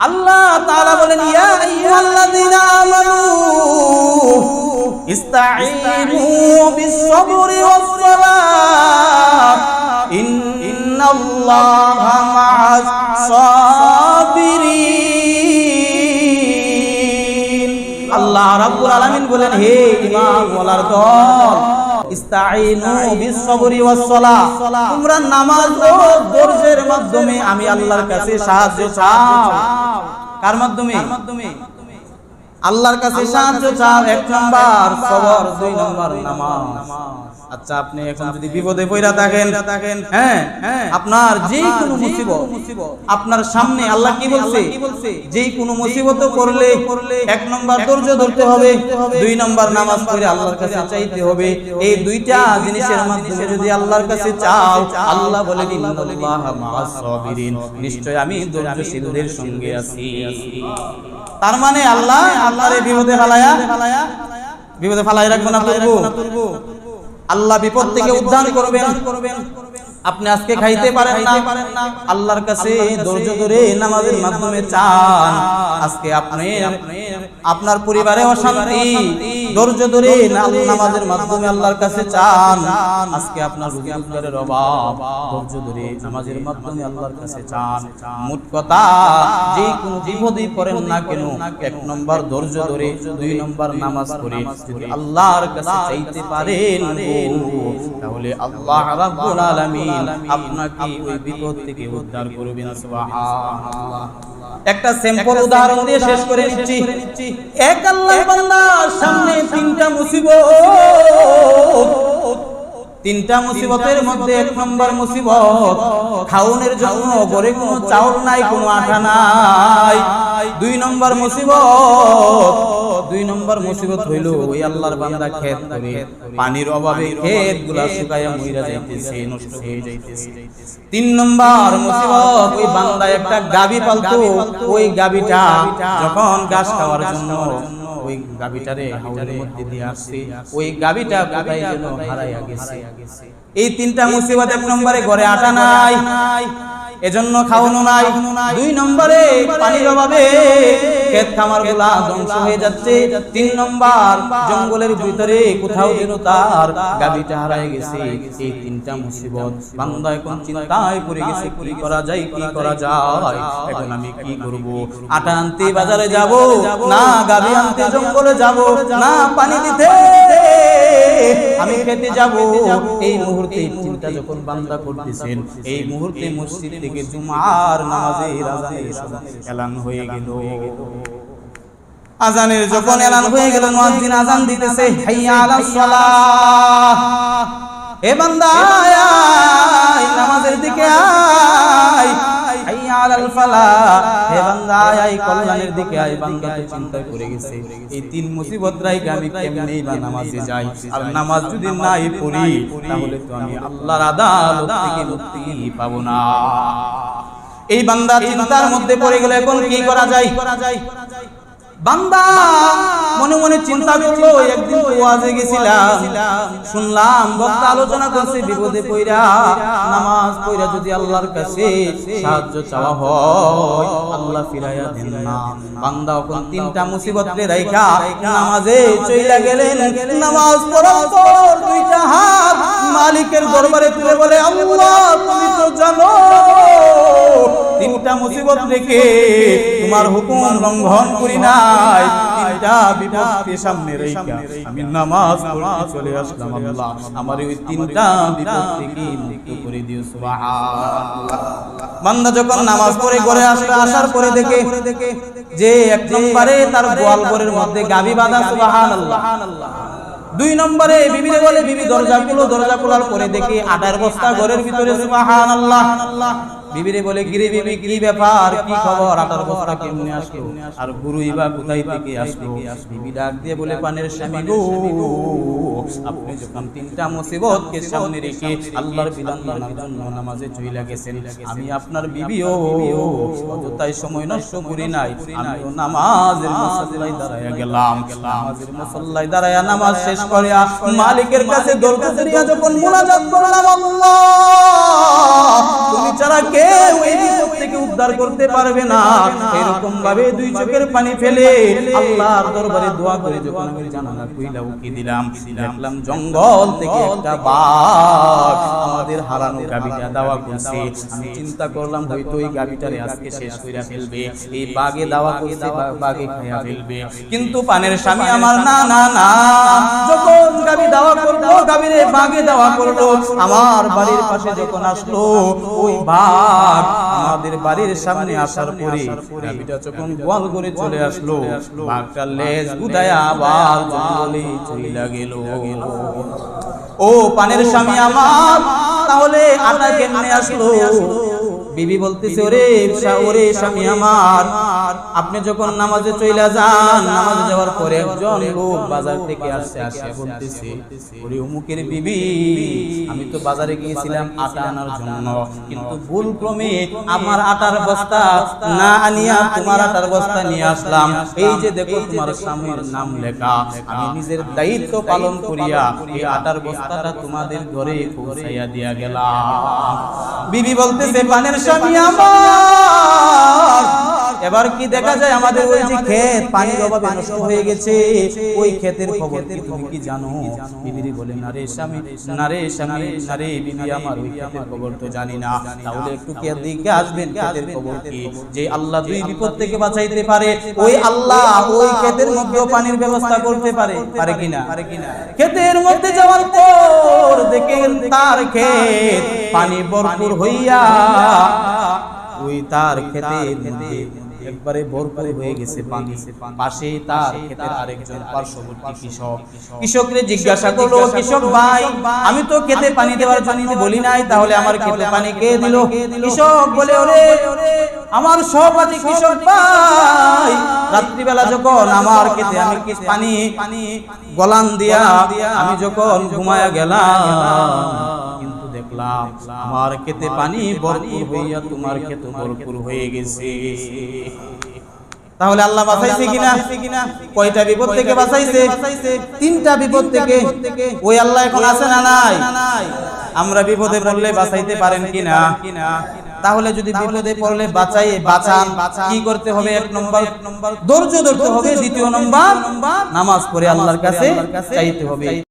আল্লাহ তাআলা বলেন আল্লাহ রাব্বুল আলামিন বলেন হে ওয়ালার দল ইস্তাঈনু বিসসবরি ওয়াসসালাহ। তোমরা নামাজ ও ধৈর্যের মাধ্যমে আমি আল্লাহর কাছে সাহায্য চাও। কার মাধ্যমে? আল্লাহর কাছে সাহায্য চাও। এক নাম্বার সবর। দুই নাম্বার নামাজ। আচ্ছা আপনি এখন যদি বিপদে পড়া থাকেন থাকেন হ্যাঁ আপনার যে কোনো মুসিবত আপনার সামনে আল্লাহ কি বলছে? যে কোনো মুসিবত পড়লে এক নম্বর ধৈর্য ধরতে হবে দুই নম্বর নামাজ পড়ে আল্লাহর কাছে চাইতে হবে এই দুইটা জিনিসের মাধ্যমে যদি আল্লাহর কাছে চাও আল্লাহ বলে নিশ্চয় আমি ধৈর্যশীলদের সঙ্গে আছি। তার মানে আল্লাহ আল্লাহর এই বিপদে ফালায়া বিপদে ফালাই রাখব না তুলবো। আল্লাহ বিপদ থেকে উদ্ধার করবেন। আপনি আজকে খাইতে পারেন না। আল্লাহর কাছে ধৈর্য ধরে নামাজের মাধ্যমে চান। আজকে আপনি আপনার পরিবারে অশান্তি। ধৈর্য ধরে নামাজের মাধ্যমে আল্লাহর কাছে চান। আজকে আপনার রুজি রোজগারের অভাব। ধৈর্য ধরে নামাজের মাধ্যমে আল্লাহর কাছে চান। মোট কথা যে কোনো বিপদেই পড়েন না কেন এক নম্বর ধৈর্য ধরে দুই নম্বর নামাজ পড়ে। যদি আল্লাহর কাছে চাইতে পারেন তাহলে আল্লাহ রাব্বুল আলামিন আপনাকে ওই বিপদ থেকে উদ্ধার করবেন। সুবহানাল্লাহ। একটা সিম্পল উদাহরণ দিয়ে শেষ করে নিচ্ছি। এক আল্লাহর বান্দার সামনে তিনটা মুসিবত। তিনটা মুসিবতের মধ্যে এক নম্বর মুসিবত। খাওনের জন্য ঘরে কোনো চাউল নাই কোনো আটা নাই। দুই নম্বর মুসিবত। দুই নম্বর মুসিবত হইল ওই আল্লাহর বান্দা ক্ষেত করে। পানির অভাবে ক্ষেতগুলা শুকাইয়া মইরা যাইতেছে, নষ্ট হয়ে যাইতেছে। তিন নম্বর মুসিবত, ওই বান্দা একটা গাবি পালতো। ওই গাবিটা যখন ঘাস খাওয়ার জন্য ওই গাবিটারে হাওড়ের মধ্যে দিয়ে আসছে, ওই গাবিটা কোথায় যেন হারাইয়া গেছে। এই তিনটা মুসিবত এক নম্বরে ঘরে আটা নাই। এজন্য খাওয়ানো নাই। দুই নম্বরে পানির অভাবে ক্ষেত খামারগুলা ধ্বংস হয়ে যাচ্ছে। তিন নম্বর, জঙ্গলের ভিতরে কোথাও যেন তার গাবিটা হারাই গেছে। এই তিনটা মুসিবত বান্দা এখন চিন্তায় পড়ে গেছে, কি করা যায়, কি করা যায়? এখন আমি কি করব? আটা আনতে বাজারে যাব, না গাবি আনতে জঙ্গলে যাব, না পানি দিতে আমি খেতে যাব। এই মুহূর্তে চিন্তা যখন বান্দা করতেছেন এই মুহূর্তে মসজিদ থেকে জুমার নামাজের আজানের এলান হয়ে গেল। আজানের যখন এলান হয়ে গেল মুয়াজ্জিন আজান দিতেছে হাইয়া আলাস সালাহ। বান্দা নামাজের দিকে আয়। হে বান্দা আয়, আয়, কল্যাণের দিকে আয় বান্দা তো চিন্তায় পড়ে গেছে। এই তিন মুসিবত রাইকে আমি কেমনে বা নামাজে যাই আর নামাজ যদি নাই পড়ি তাহলে তো আমি আল্লাহর আদালত থেকে মুক্তি পাবো না। এই বান্দা চিন্তার মধ্যে পড়ে গেলে এখন কি করা যায়? বান্দা! মনে মনে চিন্তা করল একদিন তো ওয়াজে গেছিলাম। শুনলাম বক্তা আলোচনা করছে বিপদে পইরা নামাজ পইরা যদি আল্লাহর কাছে সাহায্য চাওয়া হয় আল্লাহ ফিরাইয়া দেন না। বান্দা এখন তিনটা মুসিবত রে রাইখা নামাজে চইলা গেলেন নামাজ পড়ার পর দুইটা হাত মালিকের দরবারে তুলে বলে আল্লাহ তুমি তো জানো তিনটা মুসিবত রেখে তোমার হুকুম লঙ্ঘন করি নাই। তিনটা বিপদকে সামনে রেখে। আমি নামাজ পড়তে চলে আসলাম, আল্লাহ আমার ওই তিনটা বিপদ থেকে মুক্ত করে দিও, সুবহানাল্লাহ। বান্দা যখন নামাজ পড়ে, ঘরে আসবে আসার পরে দেখে যে এক নম্বরে তার গোয়াল ঘরের মধ্যে গাবি বাঁধা, সুবহানাল্লাহ। দুই নম্বরে বিবিরে বলে, বিবি দরজা খুলো, দরজা খোলার পরে দেখি আটার বস্তা ঘরের ভিতরে, সুবহানাল্লাহ। বিবিরে বলে গিরে বিবি কি ব্যাপার? কি খবর? আটার বস্তা কেমনে আসলো? আর গুরুই বা কোথায় থেকে আসলো? বিবি ডাক দিয়ে বলে পানের স্বামী গো আপনি যখন তিনটা মুসিবত কে সামনে রেখে আল্লাহর বিধান মানার জন্য নামাজে চইলা গেছেন। আমি আপনার বিবিও অযথাই সময় নষ্ট করি নাই। আমিও নামাজের মুসল্লায় দাঁড়ায়া গেলাম। নামাজের মুসল্লায় দাঁড়ায়া নামাজ শেষ করিয়া মালিকের কাছে ধরিয়া যখন মুনাজাত করলাম আল্লাহ। তুমি ছাড়া কে চিন্তা করলাম, হয়তো এই গাবিটারে আজকে শেষ ফেলবে। এই বাঘে দাওয়া বাঘে ফেলবে। কিন্তু পানের স্বামী আমার, না না না, যখন গাবি দাওয়া করল গাবিরে বাঘে দাওয়া করল, আমার বাড়ির পাশে যখন আসলো, ওই বাঘ আমাদের বাড়ির সামনে আসার পরে গাবিটা যখন গোয়াল করে চলে আসলো বাঘটা লেজ গুদায় আবার জঙ্গলে চলিলা গেল। ও পানের স্বামী আমার, তাহলে আটা কেমনে আসলো? বিবি বলতেছে ওরে ওরে স্বামী আমার আপনি যখন নামাজে চইলা যান নামাজে যাওয়ার পরে একজন লোক বাজার থেকে আসছে আসে বলতেছে ওরে অমুকের বিবি আমি তো বাজারে গিয়েছিলাম আটা আনার জন্য। কিন্তু ভুল ক্রমে আমার আটার বস্তা না আনিয়া তোমার আটার বস্তা নিয়ে আসলাম। এই যে দেখো তোমার স্বামীর নাম লেখা। আমি নিজের দায়িত্ব পালন করিয়া এই আটার বস্তাটা তোমাদের ঘরে পৌঁছাইয়া দিয়া গেলাম। বিবি বলতেছে পানের স্বামী আমার। এবার কি দেখা যায় আমাদের ওই যে ক্ষেত পানির অভাবে নষ্ট হয়ে গেছে। ওই ক্ষেতের খবর কি তুমি কি জানো? বিবি বলে না রে স্বামী না রে স্বামী না রে বিবি আমার ওই ক্ষেতের খবর তো জানি না। তাহলে একটু কে দিকে আসবেন ক্ষেতের খবর কি? যে আল্লাহ দুই বিপদ থেকে বাঁচাইতে পারে ওই আল্লাহ ওই ক্ষেতের মধ্যেও পানির ব্যবস্থা করতে পারে। পারে কিনা? ক্ষেতের মধ্যে যাওয়ার পর দেখেন তার ক্ষেত পানি ভরপুর হইয়া ওই তার মধ্যে একবারে ভরপুর হয়ে গেছে পানি। পাশে তার ক্ষেতের আরেকজন পার্শ্ববর্তী কৃষক। কৃষকরে জিজ্ঞাসা করল কৃষক ভাই আমি তো ক্ষেতে পানি দেওয়ার জন্য বলি নাই তাহলে আমার ক্ষেতে পানি কে দিল? কৃষক বলে ওরে আমার সহপাঠী কৃষক ভাই। রাত্রিবেলা যখন আমার ক্ষেতে আমি কি পানি পানি গলান দিয়া আমি যখন ঘুমায়া গেলাম দেখলাম আমার ক্ষেতে পানি ভরপুর হইয়া তোমার ক্ষেত ভরপুর হয়ে গেছে। তাহলে আল্লাহ বাঁচাইছে কিনা? কয়টা বিপদ থেকে বাঁচাইছে? তিনটা বিপদ থেকে। ওই আল্লাহ এখন আছে না নাই? আমরা বিপদে পড়লে বাঁচাইতে পারেন কিনা? তাহলে যদি বিপদে পড়লে বাঁচাই বাঁচান। কি করতে হবে? এক নম্বর ধৈর্য ধরতে হবে। দ্বিতীয় নম্বর নামাজ পড়ে আল্লাহর কাছে চাইতে হবে।